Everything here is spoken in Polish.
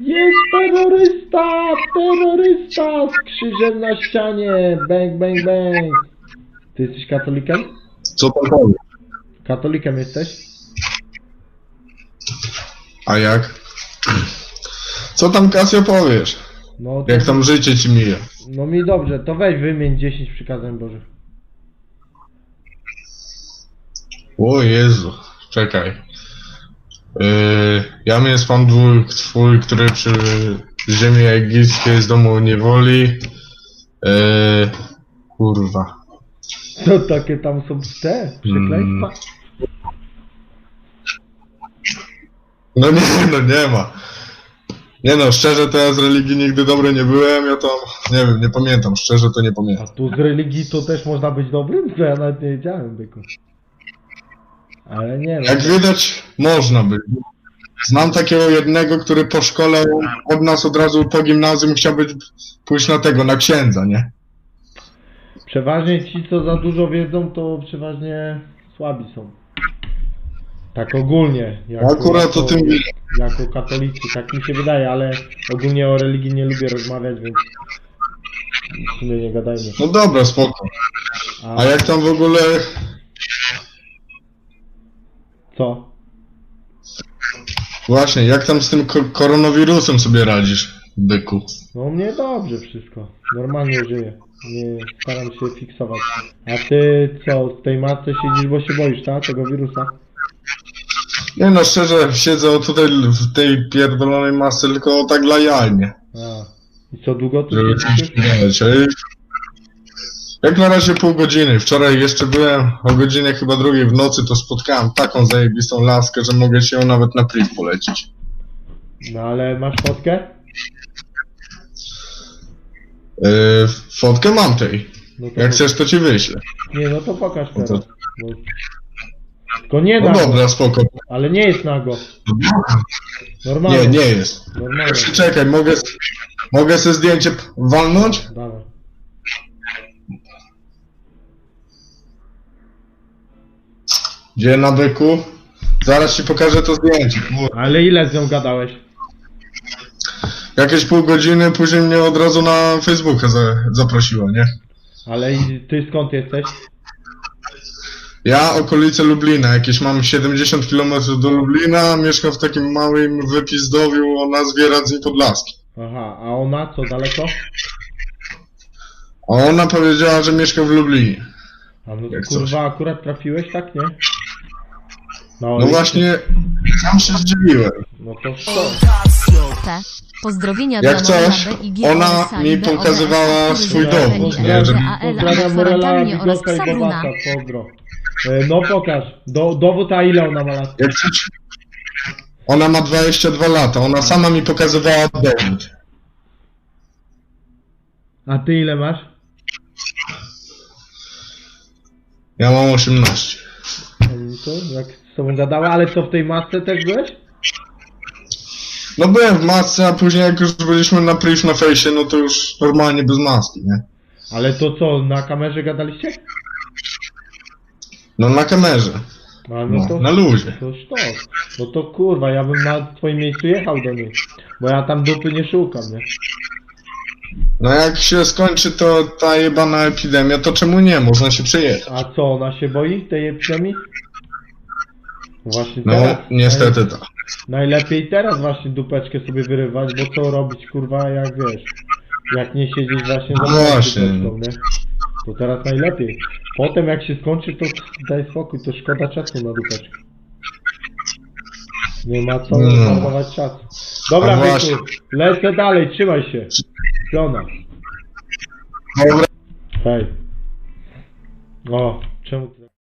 Jest terrorysta! Terrorysta! Z krzyżem na ścianie! Bang, bang, bang! Ty jesteś katolikiem? Co tam powiesz? Katolikiem jesteś? A jak? Co tam Kasio powiesz? No, to, Jak tam życie ci mija? no mi dobrze, to weź wymień 10 przykazań Bożych. O Jezu, czekaj. Yy, jam jest Pan Bóg Twój, który przy ziemi egipskiej z domu niewoli. Yy, kurwa. Co takie tam są te przekleństwa? No nie, no nie ma. Nie no, szczerze to ja z religii nigdy dobry nie byłem, ja tam, nie wiem, nie pamiętam, szczerze to nie A pamiętam. tu z religii to też można być dobrym? To ja nawet nie wiedziałem, byku. Ale nie no. Jak widać, można być. Znam takiego jednego, który po szkole od nas od razu po gimnazjum chciał być, pójść na tego, na księdza, nie? Przeważnie ci, co za dużo wiedzą, to przeważnie słabi są. Tak ogólnie. Jako, Akurat o tym Jako katolicy, tak mi się wydaje, ale ogólnie o religii nie lubię rozmawiać, więc w sumie nie gadajmy. No dobra, spoko. A, A jak tam w ogóle, co? właśnie, jak tam z tym ko- koronawirusem sobie radzisz, byku? No u mnie dobrze wszystko. Normalnie żyję. Nie staram się fiksować. A ty co, w tej matce siedzisz, bo się boisz, tak? Tego wirusa? Nie no, szczerze, siedzę tutaj w tej pierdolonej masce tylko tak dla jaj, nie? A. I co długo tu Żeby siedzisz? nie. Jak na razie pół godziny. Wczoraj jeszcze byłem o godzinie chyba drugiej w nocy, to spotkałem taką zajebistą laskę, że mogę się ją nawet na priv polecić. No ale masz fotkę? Yy, fotkę mam tej. No to Jak chcesz, to ci wyślę. Nie, no to pokaż No teraz. to- No. Tylko nie No nago, dobra, spoko. ale nie jest nago. Normalnie. Nie, nie jest. Normalnie. Czekaj, mogę, mogę sobie zdjęcie walnąć? Dawaj. Gdzie na byku? Zaraz ci pokażę to zdjęcie. Ale ile z nią gadałeś? Jakieś pół godziny, później mnie od razu na Facebooka za, zaprosiła, nie? Ale i ty skąd jesteś? Ja okolice Lublina, jakieś mam 70 km do Lublina, mieszkam w takim małym wypizdowiu o nazwie Radzyń Podlaski. Aha, a ona co, daleko? A ona powiedziała, że mieszka w Lublinie. A no Jak kurwa, akurat trafiłeś, tak, nie? No właśnie, sam się zdziwiłem. No to co? P. Pozdrowienia Jak dla coś, ona mi pokazywała swój dowód, nie, AL, Pozdrawiam Morela, Bigosa i. Bobasa, pozdro. E, No pokaż. Do, dowód, a ile ona ma lat? Jak coś, ona ma 22 lata, ona sama mi pokazywała dowód. A ty ile masz? Ja mam 18. To jak tobą gadała, ale co w tej masce też byłeś? No byłem w masce, a później jak już byliśmy na priv na fejsie, no to już normalnie bez maski, nie? Ale to co, na kamerze gadaliście? No na kamerze, A no no, to... na luzie. To sztos. No to kurwa, ja bym na twoim miejscu jechał do niej. Bo ja tam dupy nie szukam, nie? No jak się skończy to ta jebana epidemia, to czemu nie? Można się przejechać. A co, ona się boi tej epidemii? Właśnie No teraz. niestety tak. Najlepiej teraz właśnie dupeczkę sobie wyrywać, bo co robić kurwa jak wiesz. Jak nie siedzieć właśnie za No małą właśnie. dupeczką, nie? To teraz najlepiej. Potem jak się skończy, to daj spokój, to szkoda czasu na dupeczkę. Nie ma co No. marnować czasu. Dobra. Wojku, lecę dalej, trzymaj się. Piona. Dobra. Hej. O, czemu ty...